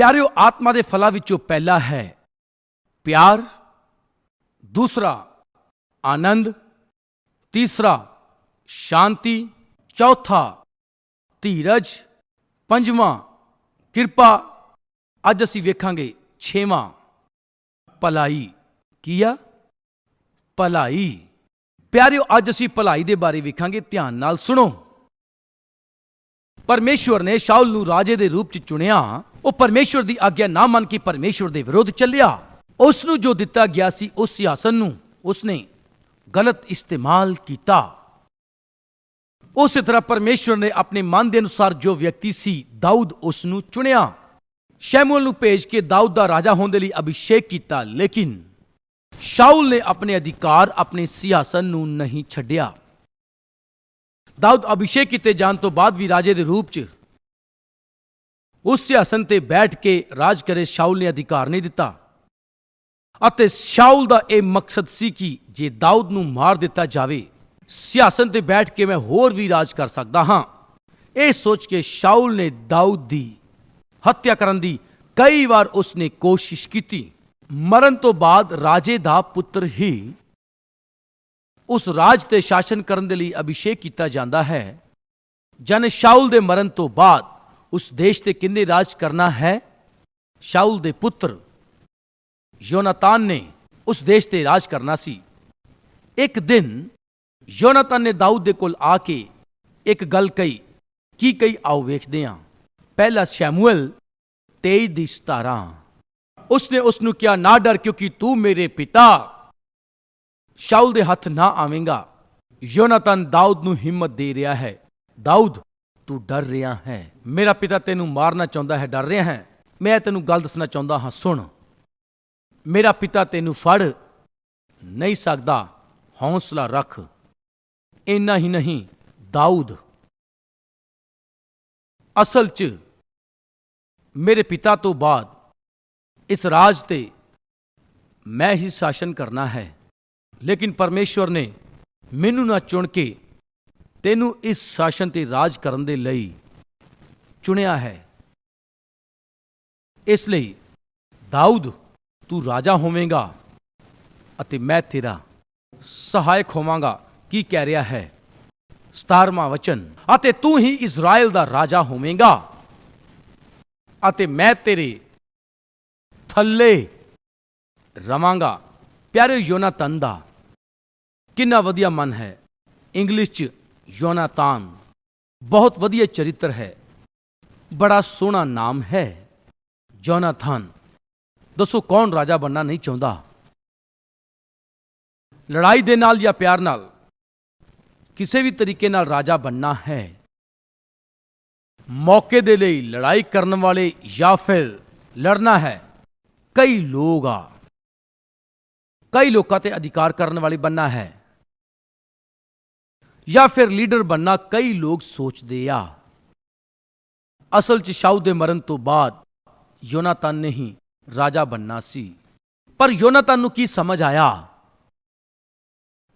ਪਿਆਰਿਓ, ਆਤਮਾ ਦੇ ਫਲਾਂ ਵਿੱਚੋਂ ਪਹਿਲਾ ਹੈ ਪਿਆਰ, ਦੂਸਰਾ ਆਨੰਦ, ਤੀਸਰਾ ਸ਼ਾਂਤੀ, ਚੌਥਾ ਧੀਰਜ, ਪੰਜਵਾਂ ਕਿਰਪਾ। ਅੱਜ ਅਸੀਂ ਵੇਖਾਂਗੇ ਛੇਵਾਂ। ਭਲਾਈ ਕੀ ਆ? ਭਲਾਈ। ਪਿਆਰਿਓ, ਅੱਜ ਅਸੀਂ ਭਲਾਈ ਦੇ ਬਾਰੇ ਵੇਖਾਂਗੇ, ਧਿਆਨ ਨਾਲ ਸੁਣੋ। ਪਰਮੇਸ਼ਵਰ ਨੇ ਸ਼ਾਉਲ ਨੂੰ ਰਾਜੇ ਦੇ ਰੂਪ ਚ ਚੁਣਿਆ। ਉਹ ਪਰਮੇਸ਼ਵਰ ਦੀ ਆਗਿਆ ਨਾ ਮੰਨ ਕੇ ਪਰਮੇਸ਼ਵਰ ਦੇ ਵਿਰੁੱਧ ਚੱਲਿਆ। ਉਸ ਨੂੰ ਜੋ ਦਿੱਤਾ ਗਿਆ ਸੀ ਉਸ ਸਿਆਸਤ ਨੂੰ ਉਸਨੇ ਗਲਤ ਇਸਤੇਮਾਲ ਕੀਤਾ। ਉਸੇ ਤਰ੍ਹਾਂ ਪਰਮੇਸ਼ਵਰ ਨੇ ਆਪਣੇ ਮਨ ਦੇ ਅਨੁਸਾਰ ਜੋ ਵਿਅਕਤੀ ਸੀ, ਦਾਊਦ ਉਸ ਨੂੰ ਚੁਣਿਆ। ਸ਼ੈਮੂਅਲ ਨੂੰ ਭੇਜ ਕੇ ਦਾਊਦ ਦਾ ਰਾਜਾ ਹੋਣ ਦੇ ਲਈ ਅਭਿਸ਼ੇਕ ਕੀਤਾ, ਲੇਕਿਨ ਸ਼ਾਉਲ ਨੇ ਆਪਣੇ ਅਧਿਕਾਰ ਆਪਣੇ ਸਿਆਸਤ ਨੂੰ ਨਹੀਂ ਛੱਡਿਆ। ਦਾਊਦ ਅਭਿਸ਼ੇਕ ਕੀਤੇ ਜਾਣ ਤੋਂ ਬਾਅਦ ਵੀ ਰਾਜੇ ਦੇ ਰੂਪ 'ਚ ਉਸ ਸਿਆਸਨ ਤੇ ਬੈਠ ਕੇ ਰਾਜ ਕਰੇ ਸ਼ਾਉਲ ਨੇ ਅਧਿਕਾਰ ਨਹੀਂ ਦਿੱਤਾ। ਅਤੇ ਸ਼ਾਉਲ ਦਾ ਇਹ ਮਕਸਦ ਸੀ ਕਿ ਜੇ ਦਾਊਦ ਨੂੰ ਮਾਰ ਦਿੱਤਾ ਜਾਵੇ, ਸਿਆਸਨ ਤੇ ਬੈਠ ਕੇ ਮੈਂ ਹੋਰ ਵੀ ਰਾਜ ਕਰ ਸਕਦਾ ਹਾਂ। ਇਹ ਸੋਚ ਕੇ ਸ਼ਾਉਲ ਨੇ ਦਾਊਦ ਦੀ ਹੱਤਿਆ ਕਰਨ ਦੀ ਕਈ ਵਾਰ ਉਸਨੇ ਕੋਸ਼ਿਸ਼ ਕੀਤੀ। ਮਰਨ ਤੋਂ ਬਾਅਦ ਰਾਜੇ ਦਾ ਪੁੱਤਰ ਹੀ ਉਸ ਰਾਜ ਤੇ ਸ਼ਾਸਨ ਕਰਨ ਦੇ ਲਈ ਅਭਿਸ਼ੇਕ ਕੀਤਾ ਜਾਂਦਾ ਹੈ। ਜਨ ਸ਼ਾਉਲ ਦੇ ਮਰਨ ਤੋਂ ਬਾਅਦ ਉਸ ਦੇਸ਼ ਤੇ ਕਿੰਨੇ ਰਾਜ ਕਰਨਾ ਹੈ? ਸ਼ਾਉਲ ਦੇ ਪੁੱਤਰ ਯੋਨਾਤਾਨ ਨੇ ਉਸ ਦੇਸ਼ ਤੇ ਰਾਜ ਕਰਨਾ ਸੀ। ਇੱਕ ਦਿਨ ਯੋਨਾਤਾਨ ਨੇ ਦਾਊਦ ਦੇ ਕੋਲ ਆ ਕੇ ਇੱਕ ਗੱਲ ਕਹੀ, ਕੀ ਕਹੀ? ਆਓ ਵੇਖਦੇ ਹਾਂ। ਪਹਿਲਾ ਸ਼ੈਮੂਅਲ 23 ਦੀ 17 ਉਸਨੇ ਉਸ ਨੂੰ ਕਿਹਾ, ਨਾ ਡਰ, ਕਿਉਂਕਿ ਤੂੰ ਮੇਰੇ ਪਿਤਾ। ਸ਼ਾਉਲ ਦੇ ਹੱਥ ਨਾ ਆਵੇਂਗਾ। ਯੋਨਾਤਨ ਦਾਊਦ ਨੂੰ ਹਿੰਮਤ ਦੇ ਰਿਹਾ ਹੈ। ਦਾਊਦ ਤੂੰ ਡਰ ਰਿਹਾ ਹੈ। ਮੇਰਾ ਪਿਤਾ ਤੈਨੂੰ ਮਾਰਨਾ ਚਾਹੁੰਦਾ ਹੈ, ਡਰ ਰਿਹਾ ਹੈ। ਮੈਂ ਤੈਨੂੰ ਗੱਲ ਦੱਸਣਾ ਚਾਹੁੰਦਾ ਹਾਂ, ਸੁਣ। ਮੇਰਾ ਪਿਤਾ ਤੈਨੂੰ ਫੜ ਨਹੀਂ ਸਕਦਾ। ਹੌਸਲਾ ਰੱਖ। ਇੰਨਾ ਹੀ ਨਹੀਂ, ਦਾਊਦ। ਅਸਲ 'ਚ ਮੇਰੇ ਪਿਤਾ ਤੋਂ ਬਾਅਦ ਇਸ ਰਾਜ ਤੇ ਮੈਂ ਹੀ ਸ਼ਾਸਨ ਕਰਨਾ ਹੈ। ਲੇਕਿਨ ਪਰਮੇਸ਼ਵਰ ਨੇ ਮੈਨੂੰ ਨਾ ਚੁਣ ਕੇ ਤੈਨੂੰ ਇਸ ਸ਼ਾਸਨ ਤੇ ਰਾਜ ਕਰਨ ਦੇ ਲਈ ਚੁਣਿਆ ਹੈ। ਇਸ ਲਈ, ਦਾਊਦ, ਤੂੰ ਰਾਜਾ ਹੋਵੇਂਗਾ ਅਤੇ ਮੈਂ ਤੇਰਾ ਸਹਾਇਕ ਹੋਵਾਂਗਾ। ਕੀ ਕਹਿ ਰਿਹਾ ਹੈ? 17ਵਾਂ ਵਚਨ, ਅਤੇ ਤੂੰ ਹੀ ਇਜ਼ਰਾਈਲ ਦਾ ਰਾਜਾ ਹੋਵੇਂਗਾ ਅਤੇ ਮੈਂ ਤੇਰੇ ਥੱਲੇ ਰਵਾਂਗਾ। ਪਿਆਰੇ ਯੋਨਾਤਨ ਦਾ ਕਿੰਨਾ ਵਧੀਆ ਮਨ ਹੈ। ਇੰਗਲਿਸ਼ ਚ ਯੋਨਾਤਾਨ। ਬਹੁਤ ਵਧੀਆ ਚਰਿੱਤਰ ਹੈ। ਬੜਾ ਸੋਹਣਾ ਨਾਮ ਹੈ ਜੋਨਾਥਨ ਦੱਸੋ ਕੌਣ ਰਾਜਾ ਬਣਨਾ ਨਹੀਂ ਚਾਹੁੰਦਾ? ਲੜਾਈ ਦੇ ਨਾਲ ਜਾਂ ਪਿਆਰ ਨਾਲ? ਕਿਸੇ ਵੀ ਤਰੀਕੇ ਨਾਲ ਰਾਜਾ ਬਣਨਾ ਹੈ। ਮੌਕੇ ਦੇ ਲਈ ਲੜਾਈ ਕਰਨ ਵਾਲੇ ਜਾਂ ਫਿਰ ਲੜਨਾ ਹੈ? ਕਈ ਲੋਕ ਆ। ਕਈ ਲੋਕਾਂ ਤੇ ਅਧਿਕਾਰ ਕਰਨ ਵਾਲੇ ਬੰਨਾ ਹੈ। ਜਾਂ ਫਿਰ ਲੀਡਰ ਬੰਨਾ ਕਈ ਲੋਕ ਸੋਚਦੇ ਆ। ਅਸਲ 'ਚ ਸ਼ਾਊ ਦੇ ਮਰਨ ਤੋਂ ਬਾਅਦ ਯੋਨਾਤਨ ਨੇ ਹੀ ਰਾਜਾ ਬੰਨਾ ਸੀ। ਪਰ ਯੋਨਾਤਨ ਨੂੰ ਕੀ ਸਮਝ ਆਇਆ?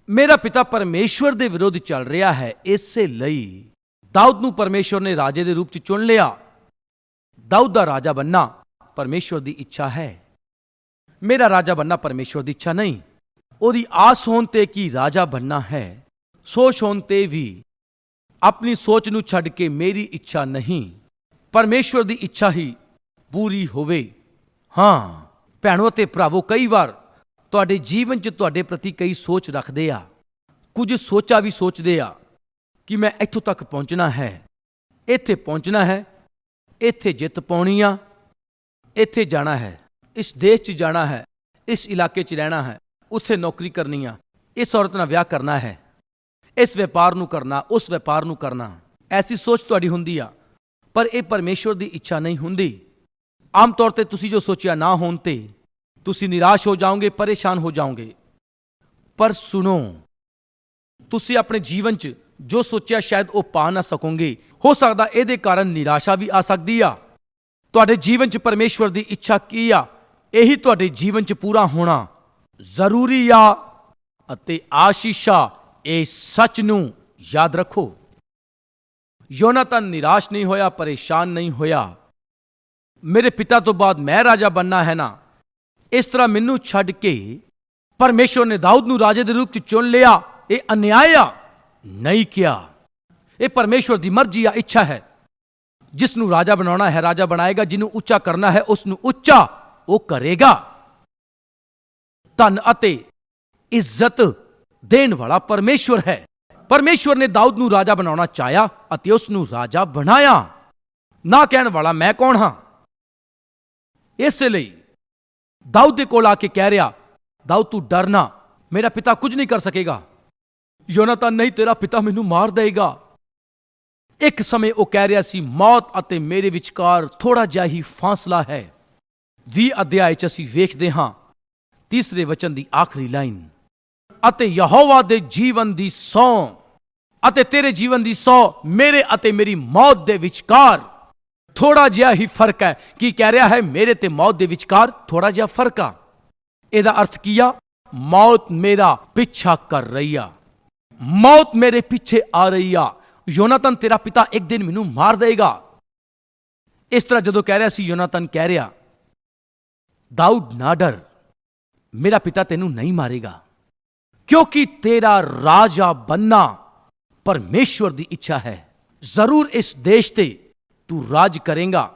ਮੇਰਾ ਪਿਤਾ ਪਰਮੇਸ਼ਵਰ ਦੇ ਵਿਰੁੱਧ ਚੱਲ ਰਿਹਾ ਹੈ, ਇਸੇ ਲਈ ਦਾਊਦ ਨੂੰ ਪਰਮੇਸ਼ਵਰ ਨੇ ਰਾਜੇ ਦੇ ਰੂਪ 'ਚ ਚੁਣ ਲਿਆ। ਦਾਊਦ ਦਾ ਰਾਜਾ ਬੰਨਾ ਪਰਮੇਸ਼ਵਰ ਦੀ ਇੱਛਾ ਹੈ। ਮੇਰਾ ਰਾਜਾ ਬੰਨਾ ਪਰਮੇਸ਼ਵਰ ਦੀ ਇੱਛਾ ਨਹੀਂ। ਉਹਦੀ ਆਸ ਹੋਣ ਤੇ ਕੀ ਰਾਜਾ ਬੰਨਾ ਹੈ? ਸੋਚ ਹੋਣ ਤੇ ਵੀ ਆਪਣੀ ਸੋਚ ਨੂੰ ਛੱਡ ਕੇ ਮੇਰੀ ਇੱਛਾ ਨਹੀਂ, ਪਰਮੇਸ਼ਵਰ ਦੀ ਇੱਛਾ ਹੀ ਪੂਰੀ ਹੋਵੇ। ਹਾਂ, ਭੈਣੋ ਤੇ ਭਰਾਵੋ, ਕਈ ਵਾਰ ਤੁਹਾਡੇ ਜੀਵਨ 'ਚ ਤੁਹਾਡੇ ਪ੍ਰਤੀ ਕਈ ਸੋਚ ਰੱਖਦੇ ਆ, ਕੁਝ ਸੋਚਾ ਵੀ ਸੋਚਦੇ ਆ ਕਿ ਮੈਂ ਇੱਥੋਂ ਤੱਕ ਪਹੁੰਚਣਾ ਹੈ, ਇੱਥੇ ਪਹੁੰਚਣਾ ਹੈ, ਇੱਥੇ ਜਿੱਤ ਪਾਉਣੀ ਆ, ਇੱਥੇ ਜਾਣਾ ਹੈ, ਇਸ ਦੇਸ਼ 'ਚ ਜਾਣਾ ਹੈ, ਇਸ ਇਲਾਕੇ 'ਚ ਰਹਿਣਾ ਹੈ, ਉੱਥੇ ਨੌਕਰੀ ਕਰਨੀ ਆ, ਇਸ ਔਰਤ ਨਾਲ ਵਿਆਹ ਕਰਨਾ ਹੈ। ਇਸ ਵਪਾਰ ਨੂੰ ਕਰਨਾ, ਉਸ ਵਪਾਰ ਨੂੰ ਕਰਨਾ। ਐਸੀ ਸੋਚ ਤੁਹਾਡੀ ਹੁੰਦੀ ਆ, ਪਰ ਇਹ ਪਰਮੇਸ਼ਵਰ ਦੀ ਇੱਛਾ ਨਹੀਂ ਹੁੰਦੀ। ਆਮ ਤੌਰ ਤੇ ਤੁਸੀਂ ਜੋ ਸੋਚਿਆ ਨਾ ਹੋਣ ਤੇ, ਤੁਸੀਂ ਨਿਰਾਸ਼ ਹੋ ਜਾਓਗੇ, ਪਰੇਸ਼ਾਨ ਹੋ ਜਾਓਗੇ। ਪਰ ਸੁਣੋ, ਤੁਸੀਂ ਆਪਣੇ ਜੀਵਨ 'ਚ ਜੋ ਸੋਚਿਆ ਸ਼ਾਇਦ ਉਹ ਪਾ ਨਾ ਸਕੋਗੇ। ਹੋ ਸਕਦਾ ਇਹਦੇ ਕਾਰਨ ਨਿਰਾਸ਼ਾ ਵੀ ਆ ਸਕਦੀ ਆ। ਤੁਹਾਡੇ ਜੀਵਨ 'ਚ ਪਰਮੇਸ਼ਵਰ ਦੀ ਇੱਛਾ ਕੀ ਆ? ਇਹੀ ਤੁਹਾਡੇ ਜੀਵਨ 'ਚ ਪੂਰਾ ਹੋਣਾ ਜ਼ਰੂਰੀ ਆ ਅਤੇ ਆਸ਼ੀਸ਼ਾ ਇਹ ਸੱਚ ਨੂੰ ਯਾਦ ਰੱਖੋ। ਯੋਨਾਤਨ ਨਿਰਾਸ਼ ਨਹੀਂ ਹੋਇਆ, ਪਰੇਸ਼ਾਨ ਨਹੀਂ ਹੋਇਆ। ਮੇਰੇ ਪਿਤਾ ਤੋਂ ਬਾਅਦ ਮੈਂ ਰਾਜਾ ਬੰਨਾ ਹੈ ਨਾ, ਇਸ ਤਰ੍ਹਾਂ ਮੈਨੂੰ ਛੱਡ ਕੇ ਪਰਮੇਸ਼ਵਰ ਨੇ ਦਾਊਦ ਨੂੰ ਰਾਜੇ ਦੇ ਰੂਪ ਚ ਚੁਣ ਲਿਆ। ਇਹ ਅਨਿਆਇ ਆ, ਨਹੀਂ ਕਿਹਾ ਇਹ ਪਰਮੇਸ਼ਵਰ ਦੀ ਮਰਜ਼ੀ ਆ, ਇੱਛਾ ਹੈ। ਜਿਸ ਨੂੰ ਰਾਜਾ ਬਣਾਉਣਾ ਹੈ, ਰਾਜਾ ਬਣਾਏਗਾ, ਜਿਹਨੂੰ ਉੱਚਾ ਕਰਨਾ ਹੈ, ਉਸ ਨੂੰ ਉੱਚਾ ਉਹ ਕਰੇਗਾ। ਧਨ ਅਤੇ ਇੱਜ਼ਤ ਦੇਣ ਵਾਲਾ ਪਰਮੇਸ਼ਵਰ ਹੈ। ਪਰਮੇਸ਼ਵਰ ਨੇ ਦਾਊਦ ਨੂੰ ਰਾਜਾ ਬਣਾਉਣਾ ਚਾਹਿਆ ਅਤੇ ਉਸ ਨੂੰ ਰਾਜਾ ਬਣਾਇਆ। ਨਾ ਕਹਿਣ ਵਾਲਾ ਮੈਂ ਕੌਣ ਹਾਂ? ਇਸੇ ਲਈ ਦਾਊਦ ਦੇ ਕੋਲ ਆ ਕੇ ਕਹਿ ਰਿਹਾ, ਦਾਊਦ, ਤੂੰ ਡਰਨਾ ਮੇਰਾ ਪਿਤਾ ਕੁਝ ਨਹੀਂ ਕਰ ਸਕੇਗਾ। ਯੋਨਾਤਨ, ਨਹੀਂ, ਤੇਰਾ ਪਿਤਾ ਮੈਨੂੰ ਮਾਰ ਦੇਗਾ ਇੱਕ ਸਮੇਂ ਉਹ ਕਹਿ ਰਿਹਾ ਸੀ, ਮੌਤ ਅਤੇ ਮੇਰੇ ਵਿਚਕਾਰ ਥੋੜਾ ਜਿਹਾ ਹੀ ਫਾਸਲਾ ਹੈ। 20 ਅਧਿਆਇ ਚ ਅਸੀਂ ਵੇਖਦੇ ਹਾਂ। ਤੀਸਰੇ ਵਚਨ ਦੀ ਆਖਰੀ ਲਾਈਨ। ਅਤੇ ਯਹੋਵਾ ਦੇ ਜੀਵਨ ਦੀ ਸੌ, ਅਤੇ ਤੇਰੇ ਜੀਵਨ ਦੀ ਸੌ ਮੇਰੇ ਅਤੇ ਮੇਰੀ ਮੌਤ ਦੇ ਵਿਚਕਾਰ। ਥੋੜਾ ਜਿਹਾ ਹੀ ਫ਼ਰਕ ਹੈ। ਕੀ ਕਹਿ ਰਿਹਾ ਹੈ? ਮੇਰੇ ਤੇ ਮੌਤ ਦੇ ਵਿਚਕਾਰ ਥੋੜਾ ਜਿਹਾ ਫ਼ਰਕ ਆ। ਇਹਦਾ ਅਰਥ ਕੀ ਆ? ਮੌਤ ਮੇਰਾ ਪਿੱਛਾ ਕਰ ਰਹੀ ਆ। ਮੌਤ ਮੇਰੇ ਪਿੱਛੇ ਆ ਰਹੀ ਆ। ਯੋਨਾਤਨ ਤੇਰਾ ਪਿਤਾ ਇੱਕ ਦਿਨ ਮੈਨੂੰ ਮਾਰ ਦੇਗਾ ਇਸ ਤਰ੍ਹਾਂ ਜਦੋਂ ਕਹਿ ਰਿਹਾ ਸੀ, ਯੋਨਾਤਨ ਕਹਿ ਰਿਹਾ, ਦਾਊਦ ਨਾ ਡਰ। ਮੇਰਾ ਪਿਤਾ ਤੈਨੂੰ ਨਹੀਂ ਮਾਰੇਗਾ। ਕਿਉਂਕਿ ਤੇਰਾ ਰਾਜਾ ਬੰਨਾ ਪਰਮੇਸ਼ਵਰ ਦੀ ਇੱਛਾ ਹੈ ਜ਼ਰੂਰ ਇਸ ਦੇਸ਼ ਤੇ ਤੂੰ ਰਾਜ ਕਰੇਗਾ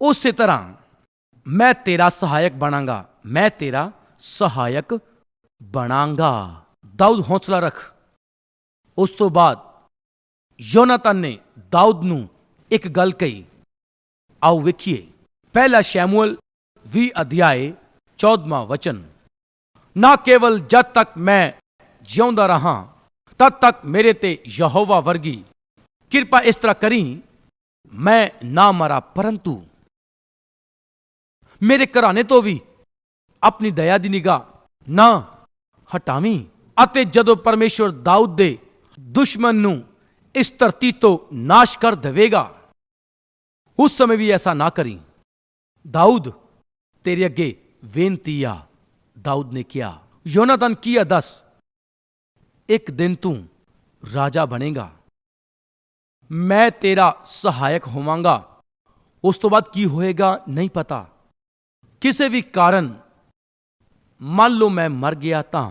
ਉਸੇ ਤਰ੍ਹਾਂ ਮੈਂ ਤੇਰਾ ਸਹਾਇਕ ਬਣਾਂਗਾ ਮੈਂ ਤੇਰਾ ਸਹਾਇਕ ਬਣਾਂਗਾ ਦਾਊਦ ਹੌਸਲਾ ਰੱਖ ਉਸ ਤੋਂ ਬਾਅਦ ਯੋਨਾਤਨ ਨੇ ਦਾਊਦ ਨੂੰ ਇੱਕ ਗੱਲ ਕਹੀ ਆਓ ਵੇਖੀਏ ਪਹਿਲਾ ਸ਼ੈਮੂਅਲ 20 ਅਧਿਆਏ 14ਵਾਂ ਵਚਨ ਨਾ ਕੇਵਲ ਜਦ ਤੱਕ ਮੈਂ ਜਿਉਂਦਾ ਰਹਾ, ਤਦ ਤੱਕ ਮੇਰੇ ਤੇ ਯਹੋਵਾ ਵਰਗੀ ਕਿਰਪਾ ਇਸ ਤਰ੍ਹਾਂ ਕਰੀ, ਮੈਂ ਨਾ ਮਰਾ, ਪਰੰਤੂ ਮੇਰੇ ਘਰਾਣੇ ਤੋਂ ਵੀ ਆਪਣੀ ਦਇਆ ਦੀ ਨਿਗਾਹ ਨਾ ਹਟਾਵੀਂ ਅਤੇ ਜਦੋਂ ਪਰਮੇਸ਼ਵਰ ਦਾਊਦ ਦੇ ਦੁਸ਼ਮਣ ਨੂੰ ਇਸ ਧਰਤੀ ਤੋਂ ਨਾਸ਼ ਕਰ ਦੇਵੇਗਾ, ਉਸ ਸਮੇਂ ਵੀ ਐਸਾ ਨਾ ਕਰੀ। ਦਾਊਦ, ਤੇਰੇ ਅੱਗੇ ਬੇਨਤੀ ਆ। ਦਾਊਦ ਨੇ ਕਿਹਾ ਯੋਨਾਤਨ ਕੀ ਆ ਦੱਸ ਇੱਕ ਦਿਨ ਤੂੰ ਰਾਜਾ ਬਣੇਗਾ ਮੈਂ ਤੇਰਾ ਸਹਾਇਕ ਹੋਵਾਂਗਾ ਉਸ ਤੋਂ ਬਾਅਦ ਕੀ ਹੋਏਗਾ ਨਹੀਂ ਪਤਾ ਕਿਸੇ ਵੀ ਕਾਰਨ ਮੰਨ ਲਓ ਮੈਂ ਮਰ ਗਿਆ ਤਾਂ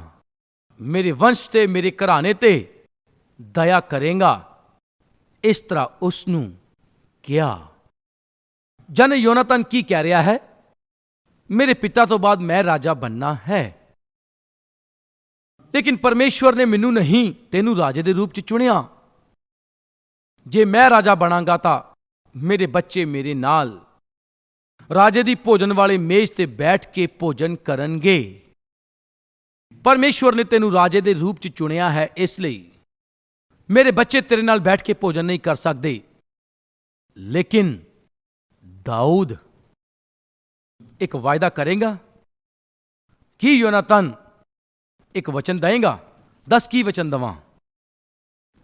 ਮੇਰੇ ਵੰਸ਼ ਤੇ ਮੇਰੇ ਘਰਾਣੇ ਤੇ ਦਇਆ ਕਰੇਗਾ ਇਸ ਤਰ੍ਹਾਂ ਉਸ ਨੂੰ ਕਿਹਾ ਜਨ ਯੋਨਾਤਨ ਕੀ ਕਹਿ ਰਿਹਾ ਹੈ ਮੇਰੇ ਪਿਤਾ ਤੋਂ ਬਾਅਦ ਮੈਂ ਰਾਜਾ ਬੰਨਾ ਹੈ ਲੇਕਿਨ ਪਰਮੇਸ਼ਵਰ ਨੇ ਮੈਨੂੰ ਨਹੀਂ ਤੈਨੂੰ ਰਾਜੇ ਦੇ ਰੂਪ ਚ ਚੁਣਿਆ ਜੇ ਮੈਂ ਰਾਜਾ ਬਣਾਂਗਾ ਤਾਂ ਮੇਰੇ ਬੱਚੇ ਮੇਰੇ ਨਾਲ ਰਾਜੇ ਦੀ ਭੋਜਨ ਵਾਲੇ ਮੇਜ਼ ਤੇ ਬੈਠ ਕੇ ਭੋਜਨ ਕਰਨਗੇ ਪਰਮੇਸ਼ਵਰ ਨੇ ਤੈਨੂੰ ਰਾਜੇ ਦੇ ਰੂਪ ਚ ਚੁਣਿਆ ਹੈ ਇਸ ਲਈ ਮੇਰੇ ਬੱਚੇ ਤੇਰੇ ਨਾਲ ਬੈਠ ਕੇ ਭੋਜਨ ਨਹੀਂ ਕਰ ਸਕਦੇ ਲੇਕਿਨ ਦਾਊਦ ਇੱਕ ਵਾਅਦਾ ਕਰੇਗਾ? ਕੀ ਯੋਨਾਤਨ ਇੱਕ ਵਚਨ ਦੇਏਗਾ? ਦੱਸ ਕੀ ਵਚਨ ਦਵਾਂ?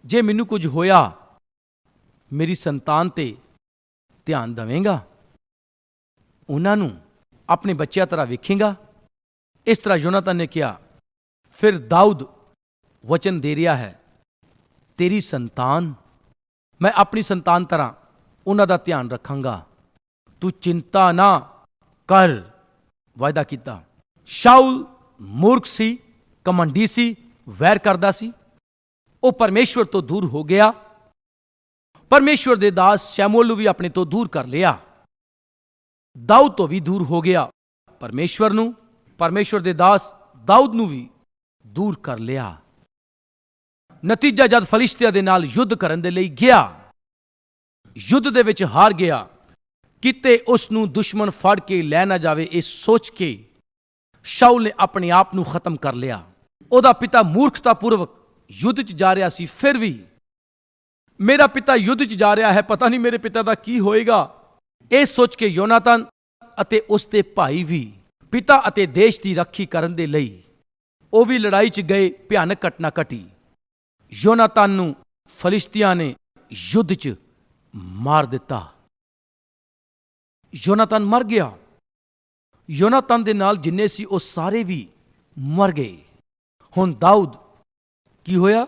ਜੇ ਮੈਨੂੰ ਕੁਝ ਹੋਇਆ, ਮੇਰੀ ਸੰਤਾਨ ਤੇ ਧਿਆਨ ਦੇਵੇਂਗਾ? ਉਹਨਾਂ ਨੂੰ ਆਪਣੇ ਬੱਚਿਆਂ ਤਰ੍ਹਾਂ ਵੇਖੇਗਾ? ਇਸ ਤਰ੍ਹਾਂ ਯੋਨਾਤਨ ਨੇ ਕਿਹਾ, ਫਿਰ ਦਾਊਦ ਵਚਨ ਦੇ ਰਿਹਾ ਹੈ, ਤੇਰੀ ਸੰਤਾਨ, ਮੈਂ ਆਪਣੀ ਸੰਤਾਨ ਤਰ੍ਹਾਂ ਉਹਨਾਂ ਦਾ ਧਿਆਨ ਰੱਖਾਂਗਾ। ਤੂੰ ਚਿੰਤਾ ਨਾ ਕਰ ਵਾਅਦਾ ਕੀਤਾ। ਸ਼ਾਉਲ ਮੂਰਖ ਸੀ, ਕਮੰਡੀ ਸੀ, ਵੈਰ ਕਰਦਾ ਸੀ। ਉਹ ਪਰਮੇਸ਼ਵਰ ਤੋਂ ਦੂਰ ਹੋ ਗਿਆ। ਪਰਮੇਸ਼ਵਰ ਦੇ ਦਾਸ ਸ਼ੈਮੂਅਲ ਨੂੰ ਵੀ ਆਪਣੇ ਤੋਂ ਦੂਰ ਕਰ ਲਿਆ। ਦਾਊਦ ਤੋਂ ਵੀ ਦੂਰ ਹੋ ਗਿਆ। ਪਰਮੇਸ਼ਵਰ ਨੂੰ, ਪਰਮੇਸ਼ਵਰ ਦੇ ਦਾਸ ਦਾਊਦ ਨੂੰ ਵੀ ਦੂਰ ਕਰ ਲਿਆ। ਨਤੀਜਾ ਜਦ ਫਲਿਸ਼ਤੀਆਂ ਦੇ ਨਾਲ ਯੁੱਧ ਕਰਨ ਦੇ ਲਈ ਗਿਆ। ਯੁੱਧ ਦੇ ਵਿੱਚ ਹਾਰ ਗਿਆ। ਕਿਤੇ ਉਸ ਨੂੰ ਦੁਸ਼ਮਣ ਫੜ ਕੇ ਲੈ ਨਾ ਜਾਵੇ, ਇਹ ਸੋਚ ਕੇ ਸ਼ਾਉਲ ਨੇ ਆਪਣੇ ਆਪ ਨੂੰ ਖਤਮ ਕਰ ਲਿਆ। ਉਹਦਾ ਪਿਤਾ ਮੂਰਖਤਾਪੂਰਵਕ ਯੁੱਧ 'ਚ ਜਾ ਰਿਹਾ ਸੀ, ਫਿਰ ਵੀ ਮੇਰਾ ਪਿਤਾ ਯੁੱਧ 'ਚ ਜਾ ਰਿਹਾ ਹੈ, ਪਤਾ ਨਹੀਂ ਮੇਰੇ ਪਿਤਾ ਦਾ ਕੀ ਹੋਏਗਾ। ਇਹ ਸੋਚ ਕੇ ਯੋਨਾਤਨ ਅਤੇ ਉਸ ਦੇ ਭਾਈ ਵੀ ਪਿਤਾ ਅਤੇ ਦੇਸ਼ ਦੀ ਰੱਖੀ ਕਰਨ ਦੇ ਲਈ ਉਹ ਵੀ ਲੜਾਈ 'ਚ ਗਏ, ਭਿਆਨਕ ਘਟਨਾ ਘਟੀ। ਯੋਨਾਤਨ ਨੂੰ ਫਲਿਸ਼ਤੀਆਂ ਨੇ ਯੁੱਧ 'ਚ ਮਾਰ ਦਿੱਤਾ। ਯੋਨਾਤਨ ਮਰ ਗਿਆ। ਯੋਨਾਤਨ ਦੇ ਨਾਲ ਜਿੰਨੇ ਸੀ, ਉਹ ਸਾਰੇ ਵੀ ਮਰ ਗਏ। ਹੁਣ ਦਾਊਦ ਕੀ ਹੋਇਆ?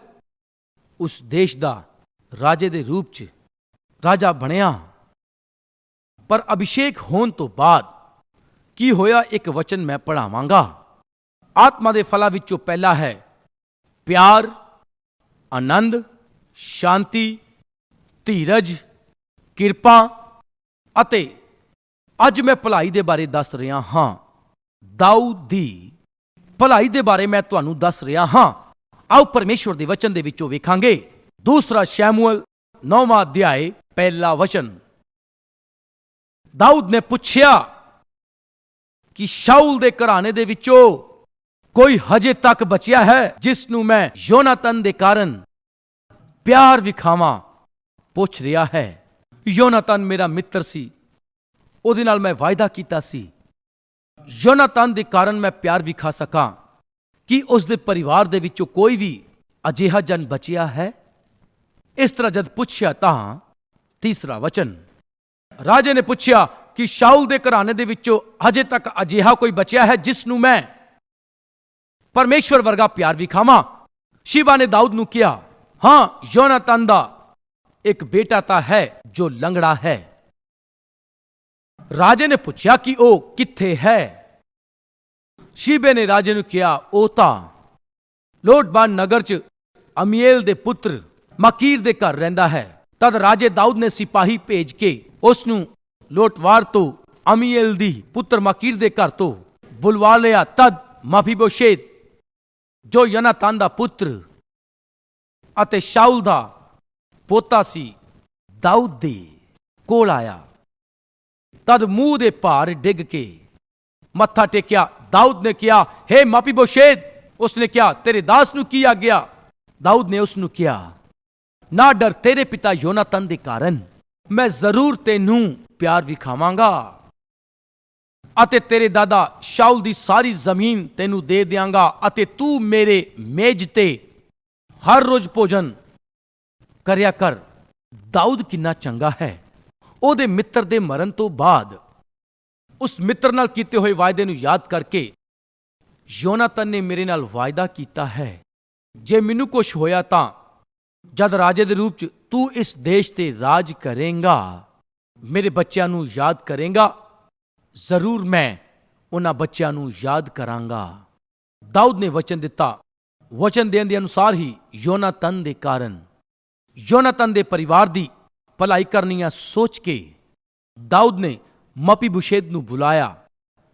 ਉਸ ਦੇਸ਼ ਦਾ ਰਾਜੇ ਦੇ ਰੂਪ 'ਚ ਰਾਜਾ ਬਣਿਆ। ਪਰ ਅਭਿਸ਼ੇਕ ਹੋਣ ਤੋਂ ਬਾਅਦ ਕੀ ਹੋਇਆ? ਇੱਕ ਵਚਨ ਮੈਂ ਪੜਾਵਾਂਗਾ ਆਤਮਾ ਦੇ ਫਲਾਂ ਵਿੱਚੋਂ ਪਹਿਲਾ ਹੈ ਪਿਆਰ, ਆਨੰਦ, ਸ਼ਾਂਤੀ, ਧੀਰਜ, ਕਿਰਪਾ ਅਤੇ ਅੱਜ ਮੈਂ ਭਲਾਈ ਦੇ ਬਾਰੇ ਦੱਸ ਰਿਹਾ ਹਾਂ। ਦਾਊਦ ਦੀ ਭਲਾਈ ਦੇ ਬਾਰੇ ਮੈਂ ਤੁਹਾਨੂੰ ਦੱਸ ਰਿਹਾ ਹਾਂ। ਆਓ ਪਰਮੇਸ਼ਵਰ ਦੇ ਵਚਨ ਦੇ ਵਿੱਚੋਂ ਵੇਖਾਂਗੇ। ਦੂਸਰਾ ਸ਼ੈਮੂਅਲ 9ਵਾਂ ਅਧਿਆਏ, ਪਹਿਲਾ ਵਚਨ। ਦਾਊਦ ਨੇ ਪੁੱਛਿਆ ਕਿ ਸ਼ਾਉਲ ਦੇ ਘਰਾਣੇ ਦੇ ਵਿੱਚੋਂ ਕੋਈ ਹਜੇ ਤੱਕ ਬਚਿਆ ਹੈ ਜਿਸ ਨੂੰ ਮੈਂ ਯੋਨਾਤਨ ਦੇ ਕਾਰਨ ਪਿਆਰ ਵਿਖਾਵਾਂ ਪੁੱਛ ਰਿਹਾ ਹੈ। ਯੋਨਾਤਨ ਮੇਰਾ ਮਿੱਤਰ ਸੀ। ਉਹਦੇ ਨਾਲ ਮੈਂ ਵਾਅਦਾ ਕੀਤਾ ਸੀ। ਯੋਨਾਤਨ ਦੇ ਕਾਰਨ ਮੈਂ ਪਿਆਰ ਵਿਖਾ ਸਕਾਂ। ਕਿ ਉਸ ਦੇ ਪਰਿਵਾਰ ਦੇ ਵਿੱਚੋਂ ਕੋਈ ਵੀ ਅਜਿਹਾ ਜਨ ਬਚਿਆ ਹੈ? ਇਸ ਤਰ੍ਹਾਂ ਜਦ ਪੁੱਛਿਆ ਤਾਂ ਤੀਸਰਾ ਵਚਨ। ਰਾਜੇ ਨੇ ਪੁੱਛਿਆ ਕਿ ਸ਼ਾਉਲ ਦੇ ਘਰਾਣੇ ਦੇ ਵਿੱਚੋਂ ਹਜੇ ਤੱਕ ਅਜਿਹਾ ਕੋਈ ਬਚਿਆ ਹੈ ਜਿਸ ਨੂੰ ਮੈਂ ਪਰਮੇਸ਼ਵਰ ਵਰਗਾ ਪਿਆਰ ਵਿਖਾਵਾਂ ਸ਼ਿਵਾ ਨੇ ਦਾਊਦ ਨੂੰ ਕਿਹਾ, ਹਾਂ, ਯੋਨਾਤਨ ਦਾ ਇੱਕ ਬੇਟਾ ਤਾਂ ਹੈ ਜੋ ਲੰਗੜਾ ਹੈ। ਰਾਜੇ ਨੇ ਪੁੱਛਿਆ ਕਿ ਉਹ ਕਿੱਥੇ ਹੈ? ਸ਼ੀਬੇ ਨੇ ਰਾਜੇ ਨੂੰ ਕਿਹਾ, ਉਹ ਤਾਂ ਲੋਟਬਾਨ ਨਗਰ ਚ ਅਮੀਏਲ ਦੇ ਪੁੱਤਰ ਮਕੀਰ ਦੇ ਘਰ ਰਹਿੰਦਾ ਹੈ। ਤਦ ਰਾਜੇ ਦਾਊਦ ਨੇ ਸਿਪਾਹੀ ਭੇਜ ਕੇ ਉਸ ਨੂੰ ਲੋਟਵਾਰ ਤੋਂ ਅਮੀਏਲ ਦੀ ਪੁੱਤਰ ਮਕੀਰ ਦੇ ਘਰ ਤੋਂ ਬੁਲਵਾ ਲਿਆ। ਤਦ ਮਫੀਬੋਸ਼ੇਤ, ਜੋ ਯਨਾਤਾਨ ਦਾ ਪੁੱਤਰ ਅਤੇ ਸ਼ਾਉਲ ਦਾ ਪੋਤਾ ਸੀ, ਦਾਊਦ ਦੇ ਕੋਲ ਆਇਆ। ਤਦ ਮੂੰਹ ਦੇ ਭਾਰ ਡਿੱਗ ਕੇ। ਮੱਥਾ ਟੇਕਿਆ, ਦਾਊਦ ਨੇ ਕਿਹਾ हे ਬੋਸ਼ੇਦ ਉਸਨੇ ਕਿਹਾ, ਤੇਰੇ ਦਾਸ ਨੂੰ ਕੀ ਆ ਗਿਆ ਦਾਊਦ ਨੇ ਉਸ ਨੂੰ ਕਿਹਾ, ਨਾ ਡਰ, ਤੇਰੇ ਪਿਤਾ ਯੋਨਾਤਨ ਦੇ ਕਾਰਨ। ਮੈਂ ਜ਼ਰੂਰ ਤੈਨੂੰ ਪਿਆਰ ਵਿਖਾਵਾਂਗਾ ਅਤੇ ਤੇਰੇ ਦਾਦਾ ਸ਼ਾਉਲ ਦੀ ਸਾਰੀ ਜ਼ਮੀਨ ਤੈਨੂੰ ਦੇ ਦਿਆਂਗਾ ਅਤੇ ਤੂੰ ਮੇਰੇ ਮੇਜ਼ ਤੇ ਹਰ ਰੋਜ਼ ਭੋਜਨ ਕਰਿਆ ਕਰ। ਦਾਊਦ ਕਿੰਨਾ ਚੰਗਾ ਹੈ। ਉਹਦੇ ਮਿੱਤਰ ਦੇ ਮਰਨ ਤੋਂ ਬਾਅਦ ਉਸ ਮਿੱਤਰ ਨਾਲ ਕੀਤੇ ਹੋਏ ਵਾਅਦੇ ਨੂੰ ਯਾਦ ਕਰਕੇ ਯੋਨਾਤਨ ਨੇ ਮੇਰੇ ਨਾਲ ਵਾਅਦਾ ਕੀਤਾ ਹੈ। ਜੇ ਮੈਨੂੰ ਕੁਝ ਹੋਇਆ ਤਾਂ ਜਦ ਰਾਜੇ ਦੇ ਰੂਪ ਚ ਤੂੰ ਇਸ ਦੇਸ਼ ਤੇ ਰਾਜ ਕਰੇਂਗਾ, ਮੇਰੇ ਬੱਚਿਆਂ ਨੂੰ ਯਾਦ ਕਰੇਂਗਾ, ਜ਼ਰੂਰ ਮੈਂ ਉਹਨਾਂ ਬੱਚਿਆਂ ਨੂੰ ਯਾਦ ਕਰਾਂਗਾ। ਦਾਊਦ ਨੇ ਵਚਨ ਦਿੱਤਾ। ਵਚਨ ਦੇਣ ਦੇ ਅਨੁਸਾਰ ਹੀ ਯੋਨਾਤਨ ਦੇ ਕਾਰਨ, ਯੋਨਾਤਨ ਦੇ ਪਰਿਵਾਰ ਦੀ ਭਲਾਈ ਕਰਨੀਆਂ ਸੋਚ ਕੇ ਦਾਊਦ ਨੇ ਮਪੀ ਬੁਸ਼ੇਦ ਨੂੰ ਬੁਲਾਇਆ।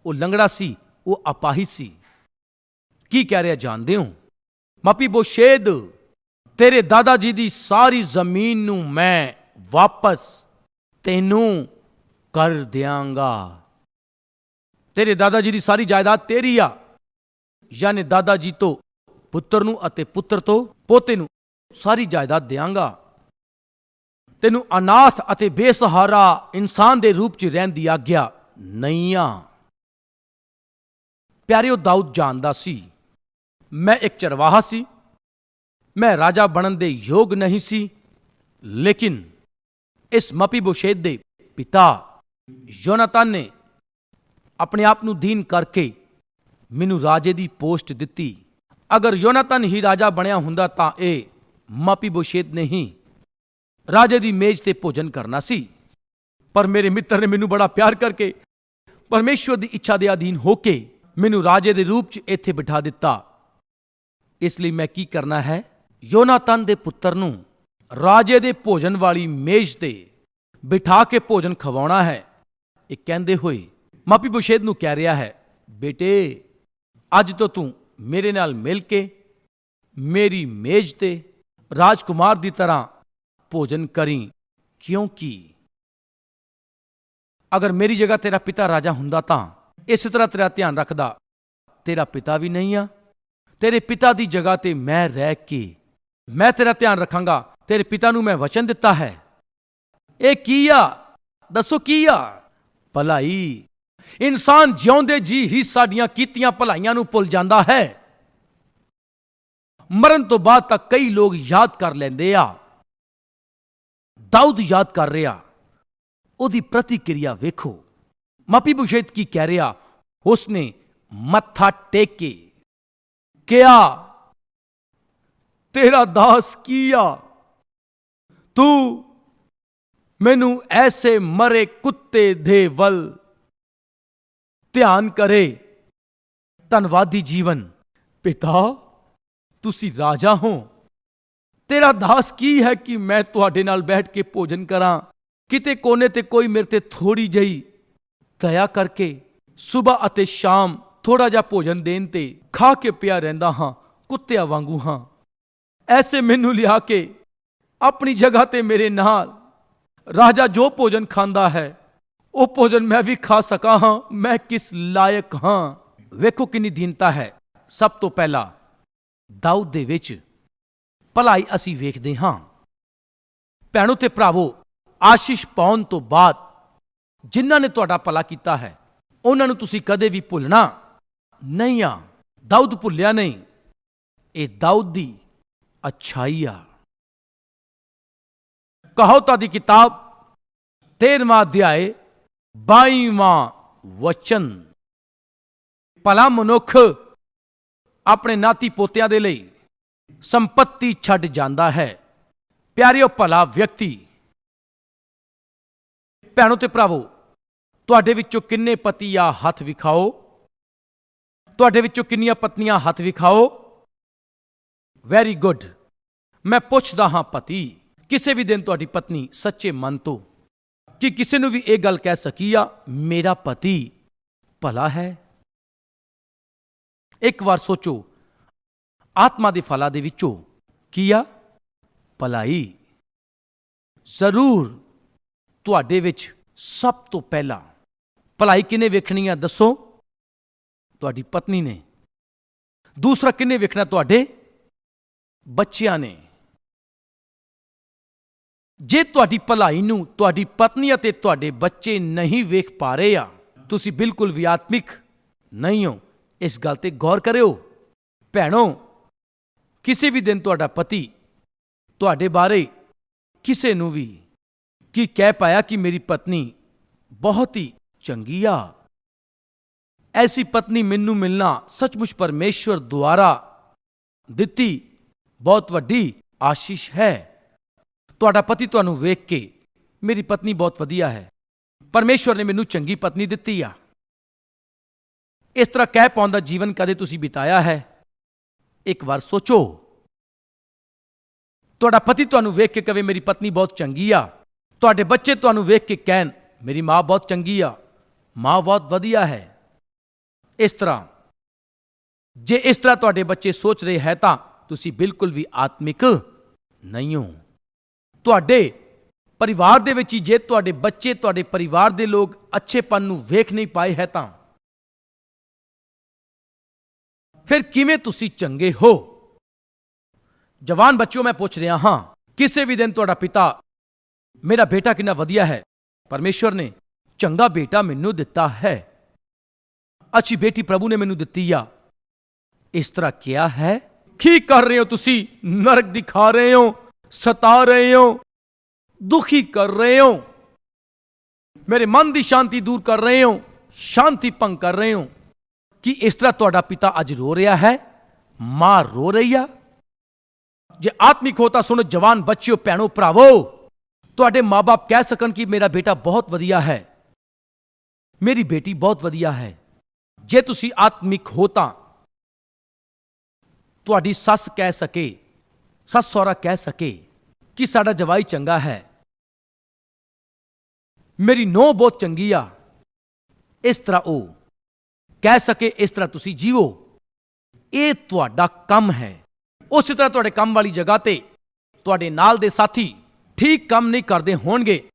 ਉਹ ਲੰਗੜਾ ਸੀ, ਉਹ ਅਪਾਹੀ ਸੀ। ਕੀ ਕਹਿ ਰਿਹਾ ਜਾਣਦੇ ਹੋ? ਮਪੀ ਬੁਸ਼ੇਦ ਤੇਰੇ ਦਾਦਾ ਜੀ ਦੀ ਸਾਰੀ ਜ਼ਮੀਨ ਨੂੰ ਮੈਂ ਵਾਪਸ ਤੈਨੂੰ ਕਰ ਦਿਆਂਗਾ। ਤੇਰੇ ਦਾਦਾ ਜੀ ਦੀ ਸਾਰੀ ਜਾਇਦਾਦ ਤੇਰੀ ਆ। ਯਾਨੀ ਦਾਦਾ ਜੀ ਤੋਂ ਪੁੱਤਰ ਨੂੰ ਅਤੇ ਪੁੱਤਰ ਤੋਂ ਪੋਤੇ ਨੂੰ ਸਾਰੀ ਜਾਇਦਾਦ ਦਿਆਂਗਾ। ਤੈਨੂੰ ਅਨਾਥ ਅਤੇ ਬੇਸਹਾਰਾ ਇਨਸਾਨ ਦੇ ਰੂਪ 'ਚ ਰਹਿਣ ਦੀ ਆਗਿਆ ਨਹੀਂ ਆ ਪਿਆਰਿਓ, ਦਾਊਦ ਜਾਣਦਾ ਸੀ, ਮੈਂ ਇੱਕ ਚਰਵਾਹਾ ਸੀ। ਮੈਂ ਰਾਜਾ ਬਣਨ ਦੇ ਯੋਗ ਨਹੀਂ ਸੀ, ਲੇਕਿਨ ਇਸ ਮਪੀ ਮਪੀਬੋਸ਼ੇਦ ਦੇ ਪਿਤਾ ਯੋਨਾਤਨ ਨੇ ਆਪਣੇ ਆਪ ਨੂੰ ਦੀਨ ਕਰਕੇ ਮੈਨੂੰ ਰਾਜੇ ਦੀ ਪੋਸਟ ਦਿੱਤੀ। ਅਗਰ ਯੋਨਾਤਨ ਹੀ ਰਾਜਾ ਬਣਿਆ ਹੁੰਦਾ ਤਾਂ ਇਹ ਮਪੀ ਮਪੀਬੋਸ਼ੇਦ ਨਹੀਂ। ਰਾਜੇ ਦੀ ਮੇਜ਼ ਤੇ ਭੋਜਨ ਕਰਨਾ ਸੀ। ਪਰ ਮੇਰੇ ਮਿੱਤਰ ਨੇ ਮੈਨੂੰ ਬੜਾ ਪਿਆਰ ਕਰਕੇ ਪਰਮੇਸ਼ਵਰ ਦੀ ਇੱਛਾ ਦੇ ਅਧੀਨ ਹੋ ਕੇ ਮੈਨੂੰ ਰਾਜੇ ਦੇ ਰੂਪ 'ਚ ਇੱਥੇ ਬਿਠਾ ਦਿੱਤਾ। ਇਸ ਲਈ ਮੈਂ ਕੀ ਕਰਨਾ ਹੈ? ਯੋਨਾਤਨ ਦੇ ਪੁੱਤਰ ਨੂੰ ਰਾਜੇ ਦੇ ਭੋਜਨ ਵਾਲੀ ਮੇਜ਼ ਤੇ ਬਿਠਾ ਕੇ ਭੋਜਨ ਖਵਾਉਣਾ ਹੈ। ਇਹ ਕਹਿੰਦੇ ਹੋਏ ਮਾਪੀ ਬੁਸ਼ੇਦ ਨੂੰ ਕਹਿ ਰਿਹਾ ਹੈ, ਬੇਟੇ, ਅੱਜ ਤੋਂ ਤੂੰ ਮੇਰੇ ਨਾਲ ਮਿਲ ਕੇ ਮੇਰੀ ਮੇਜ਼ ਤੇ ਰਾਜਕੁਮਾਰ ਦੀ ਤਰ੍ਹਾਂ ਭੋਜਨ ਕਰੀ ਕਿਉਂਕਿ ਅਗਰ ਮੇਰੀ ਜਗ੍ਹਾ ਤੇਰਾ ਪਿਤਾ ਰਾਜਾ ਹੁੰਦਾ ਤਾਂ, ਇਸੇ ਤਰ੍ਹਾਂ ਤੇਰਾ ਧਿਆਨ ਰੱਖਦਾ, ਤੇਰਾ ਪਿਤਾ ਵੀ ਨਹੀਂ ਆ? ਤੇਰੇ ਪਿਤਾ ਦੀ ਜਗ੍ਹਾ ਤੇ ਮੈਂ ਰਹਿ ਕੇ, ਮੈਂ ਤੇਰਾ ਧਿਆਨ ਰੱਖਾਂਗਾ, ਤੇਰੇ ਪਿਤਾ ਨੂੰ ਮੈਂ ਵਚਨ ਦਿੱਤਾ ਹੈ। ਇਹ ਕੀ ਆ? ਦੱਸੋ ਕੀ ਆ? ਭਲਾਈ, ਇਨਸਾਨ ਜਿਉਂਦੇ ਜੀ ਹੀ ਸਾਡੀਆਂ ਕੀਤੀਆਂ ਭਲਾਈਆਂ ਨੂੰ ਭੁੱਲ ਜਾਂਦਾ ਹੈ। ਮਰਨ ਤੋਂ ਬਾਅਦ ਤਾਂ ਕਈ ਲੋਕ ਯਾਦ ਕਰ ਲੈਂਦੇ ਆ। ਦਾਊਦ ਯਾਦ ਕਰ ਰਿਹਾ। ਉਹਦੀ ਪ੍ਰਤੀਕਿਰਿਆ ਵੇਖੋ। ਮਪੀਬੁਸ਼ੇਤ ਕੀ ਕਹਿ ਰਿਹਾ, ਉਸਨੇ ਮੱਥਾ ਟੇਕ। ਕੇ ਕਿਹਾ ਤੇਰਾ ਦਾਸ ਕੀ ਆ? ਤੂੰ ਮੈਨੂੰ ਐਸੇ ਮਰੇ ਕੁੱਤੇ ਦੇ ਵੱਲ ਧਿਆਨ ਕਰੇ। ਧੰਨਵਾਦੀ ਜੀਵਨ। ਪਿਤਾ, ਤੁਸੀਂ ਰਾਜਾ ਹੋ। ਤੇਰਾ ਦਾਸ ਕੀ ਹੈ ਕਿ ਮੈਂ ਤੁਹਾਡੇ ਨਾਲ ਬੈਠ ਕੇ ਭੋਜਨ ਕਰਾਂ? ਕਿਤੇ ਕੋਨੇ ਤੇ ਕੋਈ ਮੇਰੇ ਤੇ ਥੋੜੀ ਜਈ ਦਇਆ ਕਰਕੇ ਸਵੇਰ ਅਤੇ ਸ਼ਾਮ ਥੋੜਾ ਜਿਹਾ ਭੋਜਨ ਦੇਣ ਤੇ ਖਾ ਕੇ ਪਿਆ ਰਹਿੰਦਾ ਹਾਂ, ਕੁੱਤਿਆਂ ਵਾਂਗੂ ਹਾਂ। ਐਸੇ ਮੈਨੂੰ ਲਿਆ ਕੇ ਆਪਣੀ ਜਗ੍ਹਾ ਤੇ ਮੇਰੇ ਨਾਲ ਰਾਜਾ ਜੋ ਭੋਜਨ ਖਾਂਦਾ ਹੈ, ਉਹ ਭੋਜਨ ਮੈਂ ਵੀ ਖਾ ਸਕਾਂ ਹਾਂ, ਮੈਂ ਕਿਸ ਲਾਇਕ ਹਾਂ? ਵੇਖੋ ਕਿੰਨੀ ਦੀਨਤਾ ਹੈ। ਸਭ ਤੋਂ ਪਹਿਲਾਂ ਦਾਊਦ ਦੇ ਵਿੱਚ ਭਲਾਈ ਅਸੀਂ ਵੇਖਦੇ ਹਾਂ। ਭੈਣੋ ਤੇ ਭਰਾਵੋ, ਆਸ਼ੀਸ਼ ਪਾਉਣ ਤੋਂ ਬਾਅਦ ਜਿਨ੍ਹਾਂ ਨੇ ਤੁਹਾਡਾ ਭਲਾ ਕੀਤਾ ਹੈ, ਉਹਨਾਂ ਨੂੰ ਤੁਸੀਂ ਕਦੇ ਵੀ ਭੁੱਲਣਾ ਨਹੀਂ ਆ। ਦਾਊਦ ਭੁੱਲਿਆ ਨਹੀਂ। ਇਹ ਦਾਊਦ ਦੀ ਅਛਾਈ ਆ। ਕਹੋਤਾ ਦੀ ਕਿਤਾਬ 13ਵਾਂ ਅਧਿਆਏ 22ਵਾਂ ਵਚਨ। ਭਲਾ ਮਨੁੱਖ ਆਪਣੇ ਨਾਤੀ ਪੋਤਿਆਂ ਦੇ ਲਈ ਸੰਪਤੀ ਛੱਡ ਜਾਂਦਾ ਹੈ। ਪਿਆਰਿਓ, ਭਲਾ ਵਿਅਕਤੀ। ਭੈਣੋ ਤੇ ਭਰਾਵੋ, ਤੁਹਾਡੇ ਵਿੱਚੋਂ ਕਿੰਨੇ ਪਤੀ ਆ ਹੱਥ ਵਿਖਾਓ? ਤੁਹਾਡੇ ਵਿੱਚੋਂ ਕਿੰਨੀਆਂ ਪਤਨੀਆਂ ਹੱਥ ਵਿਖਾਓ? ਵੈਰੀ ਗੁੱਡ ਮੈਂ ਪੁੱਛਦਾ ਹਾਂ ਪਤੀ, ਕਿਸੇ ਵੀ ਦਿਨ ਤੁਹਾਡੀ ਪਤਨੀ ਸੱਚੇ ਮਨ ਤੋਂ ਕਿ ਕਿਸੇ ਨੂੰ ਵੀ ਇਹ ਗੱਲ ਕਹਿ ਸਕੀ ਆ, ਮੇਰਾ ਪਤੀ ਭਲਾ ਹੈ? ਇੱਕ ਵਾਰ ਸੋਚੋ ਆਤਮਾ ਦੇ ਫਲਾਂ ਦੇ ਵਿੱਚੋਂ ਕੀ ਆ? ਭਲਾਈ। ਜ਼ਰੂਰ। ਤੁਹਾਡੇ ਵਿੱਚ ਸਭ ਤੋਂ ਪਹਿਲਾਂ ਭਲਾਈ ਕਿਨੇ ਵੇਖਣੀ ਆ ਦੱਸੋ? ਤੁਹਾਡੀ ਪਤਨੀ ਨੇ। ਦੂਸਰਾ ਕਿਨੇ ਵੇਖਣਾ ਤੁਹਾਡੇ? ਬੱਚਿਆਂ ਨੇ। ਜੇ ਤੁਹਾਡੀ ਭਲਾਈ ਨੂੰ ਤੁਹਾਡੀ ਪਤਨੀ ਅਤੇ ਤੁਹਾਡੇ ਬੱਚੇ ਨਹੀਂ ਵੇਖ ਪਾ ਰਹੇ ਆ, ਤੁਸੀਂ ਬਿਲਕੁਲ ਵੀ ਆਤਮਿਕ ਨਹੀਂ ਹੋ। ਇਸ ਗੱਲ ਤੇ ਗੌਰ ਕਰਿਓ। ਭੈਣੋ ਕਿਸੇ ਵੀ ਦਿਨ ਤੁਹਾਡਾ ਪਤੀ ਤੁਹਾਡੇ ਬਾਰੇ ਕਿਸੇ ਨੂੰ ਵੀ ਕੀ ਕਹਿ ਪਾਇਆ ਕਿ ਮੇਰੀ ਪਤਨੀ ਬਹੁਤ ਹੀ ਚੰਗੀ ਆ। ਐਸੀ ਪਤਨੀ ਮੈਨੂੰ ਮਿਲਣਾ ਸੱਚਮੁੱਚ ਪਰਮੇਸ਼ਵਰ ਦੁਆਰਾ ਦਿੱਤੀ ਬਹੁਤ ਵੱਡੀ ਆਸ਼ੀਸ਼ ਹੈ। ਤੁਹਾਡਾ ਪਤੀ ਤੁਹਾਨੂੰ ਵੇਖ ਕੇ ਮੇਰੀ ਪਤਨੀ ਬਹੁਤ ਵਧੀਆ ਹੈ। ਪਰਮੇਸ਼ਵਰ ਨੇ ਮੈਨੂੰ ਚੰਗੀ ਪਤਨੀ ਦਿੱਤੀ ਆ। ਇਸ ਤਰ੍ਹਾਂ ਕਹਿ ਪਾਉਂਦਾ ਜੀਵਨ ਕਦੇ ਤੁਸੀਂ ਬਿਤਾਇਆ ਹੈ? ਇੱਕ ਵਾਰ ਸੋਚੋ। ਤੁਹਾਡਾ ਪਤੀ ਤੁਹਾਨੂੰ ਵੇਖ ਕੇ ਕਵੇ, ਮੇਰੀ ਪਤਨੀ ਬਹੁਤ ਚੰਗੀ ਆ। ਤੁਹਾਡੇ ਬੱਚੇ ਤੁਹਾਨੂੰ ਵੇਖ ਕੇ ਕਹਿਣ, ਮੇਰੀ ਮਾਂ ਬਹੁਤ ਚੰਗੀ ਆ। ਮਾਂ ਬਹੁਤ ਵਧੀਆ ਹੈ। ਇਸ ਤਰ੍ਹਾਂ। ਜੇ ਇਸ ਤਰ੍ਹਾਂ ਤੁਹਾਡੇ ਬੱਚੇ ਸੋਚ ਰਹੇ ਹੈ ਤਾਂ ਤੁਸੀਂ ਬਿਲਕੁਲ ਵੀ ਆਤਮਿਕ ਨਹੀਂ ਹੋ। ਤੁਹਾਡੇ ਪਰਿਵਾਰ ਦੇ ਵਿੱਚ ਹੀ ਜੇ ਤੁਹਾਡੇ ਬੱਚੇ, ਤੁਹਾਡੇ ਪਰਿਵਾਰ ਦੇ ਲੋਕ ਅੱਛੇਪਨ ਨੂੰ ਵੇਖ ਨਹੀਂ ਪਾਏ ਹੈ ਤਾਂ ਫਿਰ ਕਿਵੇਂ ਤੁਸੀਂ ਚੰਗੇ ਹੋ? ਜਵਾਨ ਬੱਚਿਓ, ਮੈਂ ਪੁੱਛ ਰਿਹਾ ਹਾਂ, ਕਿਸੇ ਵੀ ਦਿਨ ਤੁਹਾਡਾ ਪਿਤਾ, ਮੇਰਾ ਬੇਟਾ ਕਿੰਨਾ ਵਧੀਆ ਹੈ, ਪਰਮੇਸ਼ਵਰ ਨੇ ਚੰਗਾ ਬੇਟਾ ਮੈਨੂੰ ਦਿੱਤਾ ਹੈ। ਅੱਛੀ ਬੇਟੀ ਪ੍ਰਭੂ ਨੇ ਮੈਨੂੰ ਦਿੱਤੀ ਆ। ਇਸ ਤਰ੍ਹਾਂ ਕਿਹਾ ਹੈ? ਕੀ ਕਰ ਰਹੇ ਹੋ ਤੁਸੀਂ? ਨਰਕ ਦਿਖਾ ਰਹੇ ਹੋ, ਸਤਾ ਰਹੇ ਹੋ, ਦੁਖੀ ਕਰ ਰਹੇ ਹੋ। ਮੇਰੇ ਮਨ ਦੀ ਸ਼ਾਂਤੀ ਦੂਰ ਕਰ ਰਹੇ ਹੋ, ਸ਼ਾਂਤੀ ਭੰਗ ਕਰ ਰਹੇ ਹੋ। ਕਿ ਇਸ ਤਰ੍ਹਾਂ ਤੁਹਾਡਾ ਪਿਤਾ ਅੱਜ ਰੋ ਰਿਹਾ ਹੈ? ਮਾਂ ਰੋ ਰਹੀ ਆ? ਜੇ ਆਤਮਿਕ ਹੋ ਤਾਂ ਸੁਣੋ, ਜਵਾਨ ਬੱਚਿਓ, ਭੈਣੋ, ਭਰਾਵੋ। ਤੁਹਾਡੇ ਮਾਪੇ ਕਹਿ ਸਕਣ ਕਿ ਮੇਰਾ ਬੇਟਾ ਬਹੁਤ ਵਧੀਆ ਹੈ। ਮੇਰੀ ਬੇਟੀ ਬਹੁਤ ਵਧੀਆ ਹੈ। ਜੇ ਤੁਸੀਂ ਆਤਮਿਕ ਹੋ ਤਾਂ ਤੁਹਾਡੀ ਸੱਸ ਕਹਿ ਸਕੇ, ਸੱਸ ਸਹੁਰਾ ਕਹਿ ਸਕੇ ਕਿ ਸਾਡਾ ਜਵਾਈ ਚੰਗਾ ਹੈ। ਮੇਰੀ ਨੋ ਬਹੁਤ ਚੰਗੀ ਆ। ਇਸ ਤਰ੍ਹਾਂ ਉਹ ਕਹਿ ਸਕੇ, ਇਸ ਤਰ੍ਹਾਂ ਤੁਸੀਂ ਜੀਵੋ। ਇਹ ਤੁਹਾਡਾ ਕੰਮ ਹੈ। ਉਸੇ ਤਰ੍ਹਾਂ ਤੁਹਾਡੇ ਕੰਮ ਵਾਲੀ ਜਗ੍ਹਾ ਤੇ ਤੁਹਾਡੇ ਨਾਲ ਦੇ ਸਾਥੀ ਠੀਕ ਕੰਮ ਨਹੀਂ ਕਰਦੇ ਹੋਣਗੇ,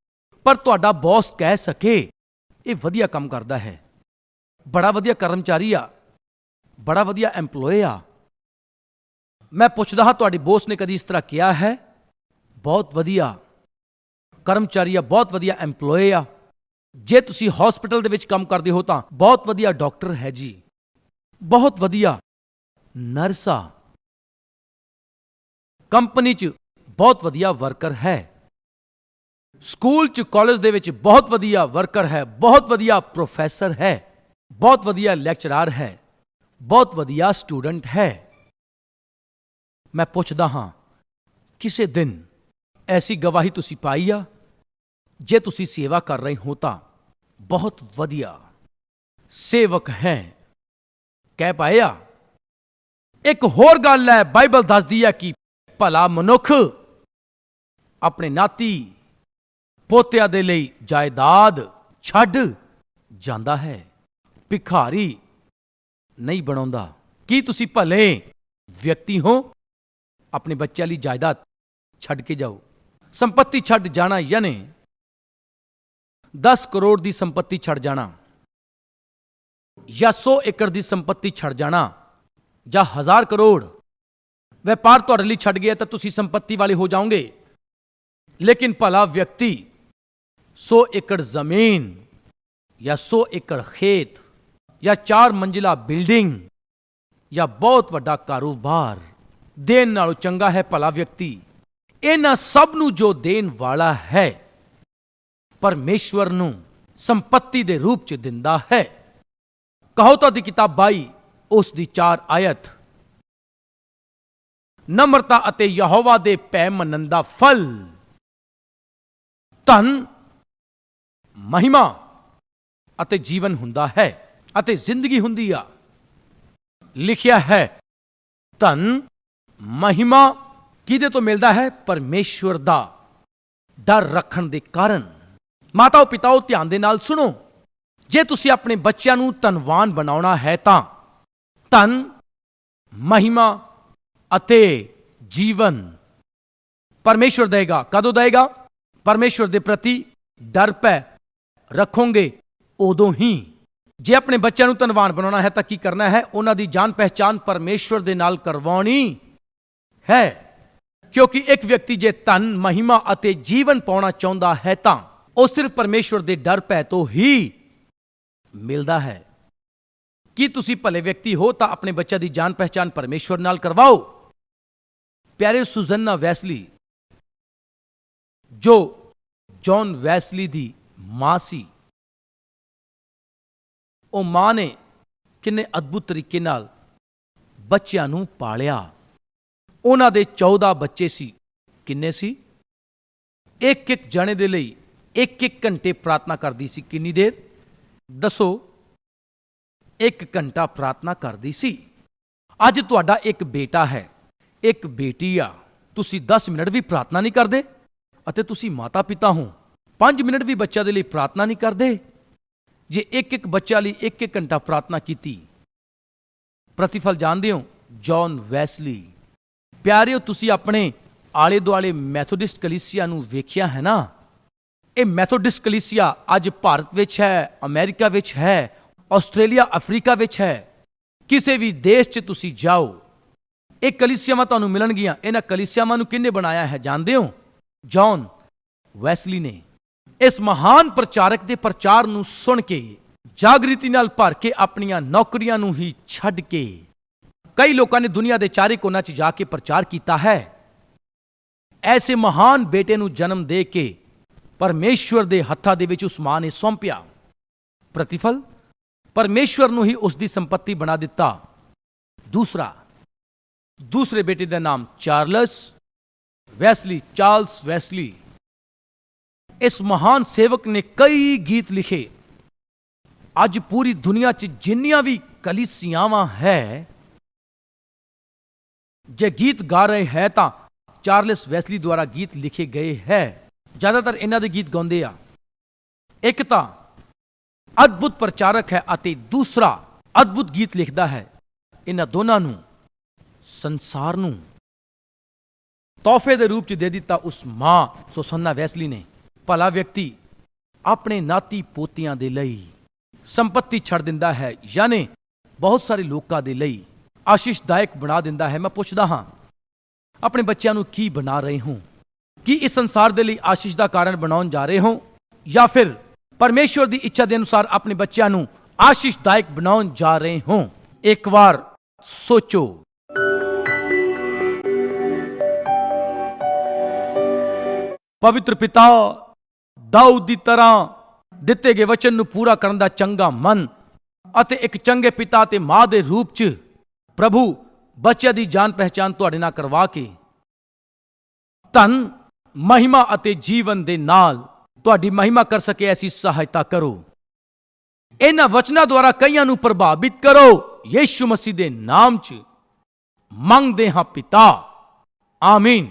ਪਰ ਤੁਹਾਡਾ ਬੌਸ ਕਹਿ ਸਕੇ, ਇਹ ਵਧੀਆ ਕੰਮ ਕਰਦਾ ਹੈ। ਬੜਾ ਵਧੀਆ ਕਰਮਚਾਰੀ ਆ, ਬੜਾ ਵਧੀਆ EMPLOYE ਆ। ਮੈਂ ਪੁੱਛਦਾ ਹਾਂ, ਤੁਹਾਡੇ ਬੌਸ ਨੇ ਕਦੀ ਇਸ ਤਰ੍ਹਾਂ ਕਿਹਾ ਹੈ? ਬਹੁਤ ਵਧੀਆ। ਕਰਮਚਾਰੀ ਆ, ਬਹੁਤ ਵਧੀਆ EMPLOYE ਆ। ਜੇ ਤੁਸੀਂ ਹਸਪੀਟਲ ਦੇ ਵਿੱਚ ਕੰਮ ਕਰਦੇ ਹੋ ਤਾਂ ਬਹੁਤ ਵਧੀਆ ਡਾਕਟਰ ਹੈ ਜੀ। ਬਹੁਤ ਵਧੀਆ ਨਰਸ ਆ। ਕੰਪਨੀ 'ਚ ਬਹੁਤ ਵਧੀਆ ਵਰਕਰ ਹੈ। ਸਕੂਲ 'ਚ ਕਾਲਜ ਦੇ ਵਿੱਚ ਬਹੁਤ ਵਧੀਆ ਵਰਕਰ ਹੈ, ਬਹੁਤ ਵਧੀਆ ਪ੍ਰੋਫੈਸਰ ਹੈ, ਬਹੁਤ ਵਧੀਆ ਲੈਕਚਰਰ ਹੈ, ਬਹੁਤ ਵਧੀਆ ਸਟੂਡੈਂਟ ਹੈ। ਮੈਂ ਪੁੱਛਦਾ ਹਾਂ, ਕਿਸੇ ਦਿਨ ਐਸੀ ਗਵਾਹੀ ਤੁਸੀਂ ਪਾਈ ਆ? ਜੇ ਤੁਸੀਂ ਸੇਵਾ ਕਰ ਰਹੇ ਹੋ ਤਾਂ ਬਹੁਤ ਵਧੀਆ। ਸੇਵਕ ਹੈ। ਕਹਿ ਪਾਇਆ, ਇੱਕ ਹੋਰ ਗੱਲ ਹੈ, ਬਾਈਬਲ ਦੱਸਦੀ ਹੈ ਕਿ ਭਲਾ ਮਨੁੱਖ ਆਪਣੇ ਨਾਤੀ ਪੋਤਿਆਂ ਦੇ ਲਈ ਜਾਇਦਾਦ ਛੱਡ ਜਾਂਦਾ ਹੈ, ਭਿਖਾਰੀ ਨਹੀਂ ਬਣਾਉਂਦਾ। ਕੀ ਤੁਸੀਂ ਭਲੇ ਵਿਅਕਤੀ ਹੋ? ਆਪਣੇ ਬੱਚਿਆਂ ਲਈ ਜਾਇਦਾਦ ਛੱਡ ਕੇ ਜਾਓ। ਸੰਪਤੀ ਛੱਡ ਜਾਣਾ ਯਾਨੀ 10 ਕਰੋੜ ਦੀ ਸੰਪਤੀ ਛੱਡ ਜਾਣਾ ਜਾਂ 100 ਏਕੜ ਦੀ ਸੰਪਤੀ ਛੱਡ ਜਾਣਾ ਜਾਂ ਹਜ਼ਾਰ ਕਰੋੜ ਵਪਾਰ ਤੁਹਾਡੇ ਲਈ ਛੱਡ ਗਿਆ ਤਾਂ ਤੁਸੀਂ ਸੰਪਤੀ ਵਾਲੇ ਹੋ ਜਾਓਗੇ ਲੇਕਿਨ ਭਲਾ ਵਿਅਕਤੀ 100 ਏਕੜ ਜ਼ਮੀਨ ਜਾਂ 100 ਏਕੜ ਖੇਤ ਜਾਂ ਚਾਰ ਮੰਜ਼ਿਲਾ ਬਿਲਡਿੰਗ ਜਾਂ ਬਹੁਤ ਵੱਡਾ ਕਾਰੋਬਾਰ ਦੇਣ ਨਾਲੋਂ ਚੰਗਾ ਹੈ ਭਲਾ ਵਿਅਕਤੀ ਇਹਨਾਂ ਸਭ ਨੂੰ ਜੋ ਦੇਣ ਵਾਲਾ ਹੈ ਪਰਮੇਸ਼ਵਰ ਨੂੰ ਸੰਪत्ति ਦੇ ਰੂਪ ਚ ਦਿੰਦਾ ਹੈ। ਕਹੋਤਾ ਦੀ ਕਿਤਾਬ 22 ਉਸ ਦੀ 4 ਆਇਤ। ਨਮਰਤਾ ਅਤੇ ਯਹੋਵਾ ਦੇ ਪੈ ਮੰਨਣ ਦਾ ਫਲ। ਧਨ, ਮਹਿਮਾ ਅਤੇ ਜੀਵਨ ਹੁੰਦਾ ਹੈ ਅਤੇ ਜ਼ਿੰਦਗੀ ਹੁੰਦੀ ਆ। ਲਿਖਿਆ ਹੈ, ਧਨ, ਮਹਿਮਾ ਕਿਹਦੇ ਤੋਂ ਮਿਲਦਾ ਹੈ? ਪਰਮੇਸ਼ਵਰ ਦਾ। ਡਰ ਰੱਖਣ ਦੇ ਕਾਰਨ। ਮਾਤਾਓ ਪਿਤਾਓ ਧਿਆਨ ਦੇ ਨਾਲ ਸੁਣੋ। ਜੇ ਤੁਸੀਂ ਆਪਣੇ ਬੱਚਿਆਂ ਨੂੰ ਧਨਵਾਨ ਬਣਾਉਣਾ ਹੈ ਤਾਂ ਧਨ, ਮਹਿਮਾ ਅਤੇ ਜੀਵਨ ਪਰਮੇਸ਼ਵਰ ਦੇਗਾ ਕਦੋਂ ਦੇਗਾ ਪਰਮੇਸ਼ਵਰ ਦੇ ਪ੍ਰਤੀ ਡਰ ਪੈ ਰੱਖੋਗੇ ਉਦੋਂ ਹੀ। ਜੇ ਆਪਣੇ ਬੱਚਿਆਂ ਨੂੰ ਧਨਵਾਨ ਬਣਾਉਣਾ ਹੈ ਤਾਂ ਕੀ ਕਰਨਾ ਹੈ? ਉਹਨਾਂ ਦੀ ਜਾਣ ਪਹਿਚਾਨ ਪਰਮੇਸ਼ਵਰ ਦੇ ਨਾਲ ਕਰਵਾਉਣੀ ਹੈ। ਕਿਉਂਕਿ ਇੱਕ ਵਿਅਕਤੀ ਜੇ ਧਨ, ਮਹਿਮਾ ਅਤੇ ਜੀਵਨ ਪਾਉਣਾ ਚਾਹੁੰਦਾ ਹੈ ਤਾਂ ਉਹ ਸਿਰਫ ਪਰਮੇਸ਼ਵਰ ਦੇ ਡਰ ਪੈ ਤੋਂ ਹੀ ਮਿਲਦਾ ਹੈ। ਕੀ ਤੁਸੀਂ ਭਲੇ ਵਿਅਕਤੀ ਹੋ ਤਾਂ ਆਪਣੇ ਬੱਚਿਆਂ ਦੀ ਜਾਣ ਪਹਿਚਾਨ ਪਰਮੇਸ਼ਵਰ ਨਾਲ ਕਰਵਾਓ? ਪਿਆਰੇ ਸੁਜ਼ੰਨਾ ਵੈਸਲੀ, ਜੋ ਜੌਨ ਵੈਸਲੀ ਦੀ ਮਾਂ ਸੀ, ਉਹ ਮਾਂ ਨੇ ਕਿੰਨੇ ਅਦਭੁਤ ਤਰੀਕੇ ਨਾਲ ਬੱਚਿਆਂ ਨੂੰ ਪਾਲਿਆ। ਉਹਨਾਂ ਦੇ 14 ਬੱਚੇ ਸੀ। ਕਿੰਨੇ ਸੀ? ਇੱਕ ਇੱਕ ਜਣੇ ਦੇ ਲਈ ਇੱਕ ਇੱਕ ਘੰਟੇ ਪ੍ਰਾਰਥਨਾ ਕਰਦੀ ਸੀ। ਕਿੰਨੀ ਦੇਰ? ਦੱਸੋ। ਇੱਕ ਘੰਟਾ ਪ੍ਰਾਰਥਨਾ ਕਰਦੀ ਸੀ। ਅੱਜ ਤੁਹਾਡਾ ਇੱਕ ਬੇਟਾ ਹੈ। ਇੱਕ ਬੇਟੀ ਆ। ਤੁਸੀਂ 10 ਮਿੰਟ ਵੀ ਪ੍ਰਾਰਥਨਾ ਨਹੀਂ ਕਰਦੇ ਅਤੇ ਤੁਸੀਂ ਮਾਤਾ ਪਿਤਾ ਹੋ। 5 ਮਿੰਟ ਵੀ ਬੱਚਿਆਂ ਦੇ ਲਈ ਪ੍ਰਾਰਥਨਾ ਨਹੀਂ ਕਰਦੇ। ਜੇ ਇੱਕ ਇੱਕ ਬੱਚਾ ਲਈ ਇੱਕ ਇੱਕ ਘੰਟਾ ਪ੍ਰਾਰਥਨਾ ਕੀਤੀ, ਪ੍ਰਤੀਫਲ ਜਾਣਦੇ ਹੋ, ਜੌਨ ਵੈਸਲੀ। ਪਿਆਰਿਓ, ਤੁਸੀਂ ਆਪਣੇ ਆਲੇ ਦੁਆਲੇ ਮੈਥੋਡਿਸਟ ਕਲੀਸਿਆ ਨੂੰ ਵੇਖਿਆ ਹੈ ਨਾ? ਇਹ ਮੈਥੋਡਿਸਟ ਕਲੀਸਿਆ ਅੱਜ ਭਾਰਤ ਵਿੱਚ ਹੈ, ਅਮਰੀਕਾ ਵਿੱਚ ਹੈ, ਆਸਟ੍ਰੇਲੀਆ, ਅਫਰੀਕਾ ਵਿੱਚ ਹੈ। ਕਿਸੇ ਵੀ ਦੇਸ਼ 'ਚ ਤੁਸੀਂ ਜਾਓ। ਇਹ ਕਲੀਸਿਆਵਾਂ ਤੁਹਾਨੂੰ ਮਿਲਣਗੀਆਂ। ਇਹਨਾਂ ਕਲੀਸਿਆਵਾਂ ਨੂੰ ਕਿੰਨੇ ਬਣਾਇਆ ਹੈ, ਜਾਣਦੇ ਹੋ? ਜੌਨ ਵੈਸਲੀ ਨੇ। ਇਸ ਮਹਾਨ ਪ੍ਰਚਾਰਕ ਦੇ ਪ੍ਰਚਾਰ ਨੂੰ ਸੁਣ ਕੇ, ਜਾਗ੍ਰਿਤੀ ਨਾਲ ਭਰ ਕੇ ਆਪਣੀਆਂ ਨੌਕਰੀਆਂ ਨੂੰ ਹੀ ਛੱਡ ਕੇ, ਕਈ ਲੋਕਾਂ ਨੇ ਦੁਨੀਆ ਦੇ ਚਾਰੇ ਕੋਨਾਂ 'ਚ ਜਾ ਕੇ ਪ੍ਰਚਾਰ ਕੀਤਾ ਹੈ। ਐਸੇ ਮਹਾਨ ਬੇਟੇ ਨੂੰ ਜਨਮ ਦੇ ਕੇ ਪਰਮੇਸ਼ਵਰ ਦੇ ਹੱਥਾਂ ਦੇ ਵਿੱਚ ਉਸ ਮਾਂ ਨੇ ਸੌਂਪਿਆ। ਪ੍ਰਤੀਫਲ, ਪਰਮੇਸ਼ਵਰ ਨੂੰ ਹੀ ਉਸ ਦੀ ਸੰਪत्ति ਬਣਾ ਦਿੱਤਾ। ਦੂਸਰਾ, ਦੂਸਰੇ ਬੇਟੇ ਦਾ ਨਾਮ ਚਾਰਲਸ ਵੈਸਲੀ ਚਾਰਲਸ ਵੈਸਲੀ। ਇਸ ਮਹਾਨ ਸੇਵਕ ਨੇ ਕਈ ਗੀਤ ਲਿਖੇ। ਅੱਜ ਪੂਰੀ ਦੁਨੀਆ 'ਚ ਜਿੰਨੀਆਂ ਵੀ ਕਲੀਸਿਆਵਾਂ ਹੈ, ਜੇ ਗੀਤ ਗਾ ਰਹੇ ਹੈ ਤਾਂ ਚਾਰਲਸ ਵੈਸਲੀ ਦੁਆਰਾ ਗੀਤ ਲਿਖੇ ਗਏ ਹੈ। ਜ਼ਿਆਦਾਤਰ ਇਹਨਾਂ ਦੇ ਗੀਤ ਗਾਉਂਦੇ ਆ। ਇੱਕ ਤਾਂ ਅਦਭੁਤ ਪ੍ਰਚਾਰਕ ਹੈ ਅਤੇ ਦੂਸਰਾ ਅਦਭੁਤ ਗੀਤ ਲਿਖਦਾ ਹੈ। ਇਹਨਾਂ ਦੋਨਾਂ ਨੂੰ ਸੰਸਾਰ ਨੂੰ ਤੋਹਫੇ ਦੇ ਰੂਪ ਚ ਦੇ ਦਿੱਤਾ ਉਸ ਮਾਂ ਸੁਸੰਨਾ ਵੈਸਲੀ ਨੇ। ਭਲਾ ਵਿਅਕਤੀ ਆਪਣੇ ਨਾਤੀ ਪੋਤਿਆਂ ਦੇ ਲਈ ਸੰਪਤੀ ਛੱਡ ਦਿੰਦਾ ਹੈ ਯਾਨੀ ਬਹੁਤ ਸਾਰੇ ਲੋਕਾਂ ਦੇ ਲਈ ਆਸ਼ੀਸ਼ਦਾਇਕ ਬਣਾ ਦਿੰਦਾ ਹੈ। ਮੈਂ ਪੁੱਛਦਾ ਹਾਂ, ਆਪਣੇ ਬੱਚਿਆਂ ਨੂੰ ਕੀ ਬਣਾ ਰਹੇ ਹੋ? ਕੀ ਇਸ ਸੰਸਾਰ ਦੇ ਲਈ ਆਸ਼ੀਸ਼ ਦਾ ਕਾਰਨ ਬਣਾਉਣ ਜਾ ਰਹੇ ਹੋ? ਜਾਂ ਫਿਰ ਪਰਮੇਸ਼ਵਰ ਦੀ ਇੱਛਾ ਦੇ ਅਨੁਸਾਰ ਆਪਣੇ ਬੱਚਿਆਂ ਨੂੰ ਆਸ਼ੀਸ਼ਦਾਇਕ ਬਣਾਉਣ ਜਾ ਰਹੇ ਹੋ? ਇੱਕ ਵਾਰ ਸੋਚੋ। ਪਵਿੱਤਰ ਪਿਤਾ, ਦਾਊਦ ਦੀ ਤਰ੍ਹਾਂ ਦਿੱਤੇ ਗਏ ਵਚਨ ਨੂੰ ਪੂਰਾ ਕਰਨ ਦਾ ਚੰਗਾ ਮਨ ਅਤੇ ਇੱਕ ਚੰਗੇ ਪਿਤਾ ਤੇ ਮਾਂ ਦੇ ਰੂਪ 'ਚ ਪ੍ਰਭੂ ਬੱਚਿਆਂ ਦੀ ਜਾਣ ਪਹਿਚਾਨ ਤੁਹਾਡੇ ਨਾਲ ਕਰਵਾ ਕੇ ਧਨ ਮਹਿਮਾ ਅਤੇ ਜੀਵਨ ਦੇ ਨਾਲ ਤੁਹਾਡੀ ਮਹਿਮਾ ਕਰ ਸਕੇ ਐਸੀ ਸਹਾਇਤਾ ਕਰੋ। ਇਹਨਾਂ ਵਚਨਾਂ ਦੁਆਰਾ ਕਈਆਂ ਨੂੰ ਪ੍ਰਭਾਵਿਤ ਕਰੋ। ਯੀਸ਼ੂ ਮਸੀਹ ਦੇ ਨਾਮ 'ਚ ਮੰਗਦੇ ਹਾਂ ਪਿਤਾ। ਆਮੀਨ।